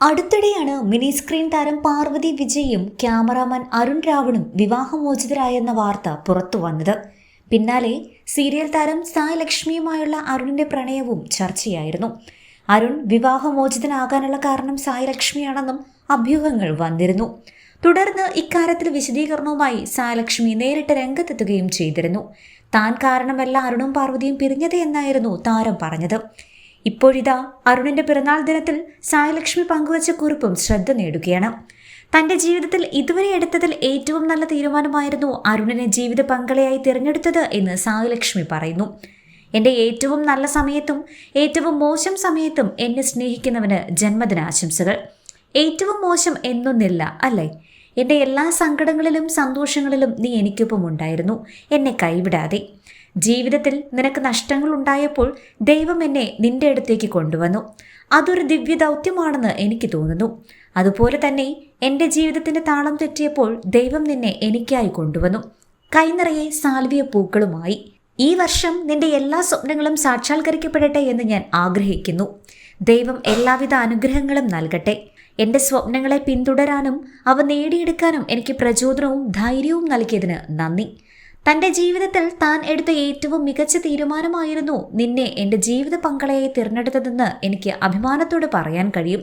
അടുത്തിടെയാണ് mini screen താരം പാർവതി വിജയും ക്യാമറാമാൻ അരുൺ രാവണും വിവാഹമോചിതരായെന്ന വാർത്ത പുറത്തു വന്നത്. പിന്നാലെ സീരിയൽ താരം സായ് ലക്ഷ്മിയുമായുള്ള അരുണിന്റെ പ്രണയവും ചർച്ചയായിരുന്നു. അരുൺ വിവാഹമോചിതനാകാനുള്ള കാരണം സായ് ലക്ഷ്മിയാണെന്നും അഭ്യൂഹങ്ങൾ വന്നിരുന്നു. തുടർന്ന് ഇക്കാര്യത്തിൽ വിശദീകരണവുമായി സായലക്ഷ്മി നേരിട്ട് രംഗത്തെത്തുകയും ചെയ്തിരുന്നു. താൻ കാരണമല്ല അരുണും പാർവതിയും പിരിഞ്ഞത് എന്നായിരുന്നു താരം പറഞ്ഞത്. ഇപ്പോഴിതാ അരുണിന്റെ പിറന്നാൾ ദിനത്തിൽ സായലക്ഷ്മി പങ്കുവച്ച കുറിപ്പും ശ്രദ്ധ നേടുകയാണ്. തന്റെ ജീവിതത്തിൽ ഇതുവരെ എടുത്തതിൽ ഏറ്റവും നല്ല തീരുമാനമായിരുന്നു അരുണിനെ ജീവിത പങ്കാളിയായി തിരഞ്ഞെടുത്തത് എന്ന് സായലക്ഷ്മി പറയുന്നു. എന്റെ ഏറ്റവും നല്ല സമയത്തും ഏറ്റവും മോശം സമയത്തും എന്നെ സ്നേഹിക്കുന്നവന് ജന്മദിനാശംസകൾ. ഏറ്റവും മോശം എന്നൊന്നില്ല അല്ലേ? എന്റെ എല്ലാ സങ്കടങ്ങളിലും സന്തോഷങ്ങളിലും നീ എനിക്കൊപ്പം ഉണ്ടായിരുന്നു. എന്നെ കൈവിടാതെ. ജീവിതത്തിൽ നിനക്ക് നഷ്ടങ്ങൾ ഉണ്ടായപ്പോൾ ദൈവം എന്നെ നിന്റെ അടുത്തേക്ക് കൊണ്ടുവന്നു. അതൊരു ദിവ്യ ദൗത്യമാണെന്ന് എനിക്ക് തോന്നുന്നു. അതുപോലെ തന്നെ എന്റെ ജീവിതത്തിന്റെ താളം തെറ്റിയപ്പോൾ ദൈവം നിന്നെ എനിക്കായി കൊണ്ടുവന്നു. കൈനിറയെ സാൽവിയ പൂക്കളുമായി. ഈ വർഷം നിന്റെ എല്ലാ സ്വപ്നങ്ങളും സാക്ഷാത്കരിക്കപ്പെടട്ടെ എന്ന് ഞാൻ ആഗ്രഹിക്കുന്നു. ദൈവം എല്ലാവിധ അനുഗ്രഹങ്ങളും നൽകട്ടെ. എന്റെ സ്വപ്നങ്ങളെ പിന്തുടരാനും അവ നേടിയെടുക്കാനും എനിക്ക് പ്രചോദനവും ധൈര്യവും നൽകിയതിന് നന്ദി. തന്റെ ജീവിതത്തിൽ താൻ എടുത്ത ഏറ്റവും മികച്ച തീരുമാനമായിരുന്നു നിന്നെ എന്റെ ജീവിത പങ്കളയായി തിരഞ്ഞെടുത്തതെന്ന് എനിക്ക് അഭിമാനത്തോട് പറയാൻ കഴിയും.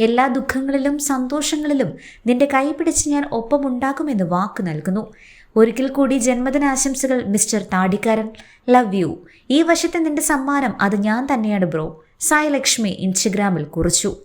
എല്ലാ ദുഃഖങ്ങളിലും സന്തോഷങ്ങളിലും നിന്റെ കൈ പിടിച്ച് ഞാൻ ഒപ്പമുണ്ടാക്കുമെന്ന് വാക്ക് നൽകുന്നു. ഒരിക്കൽ കൂടി ജന്മദിനാശംസകൾ മിസ്റ്റർ താടിക്കാരൻ. Love you. ഈ വശത്തെ നിന്റെ സമ്മാനം അത് ഞാൻ തന്നെയാണ് ബ്രോ. സായലക്ഷ്മി ഇൻസ്റ്റഗ്രാമിൽ കുറിച്ചു.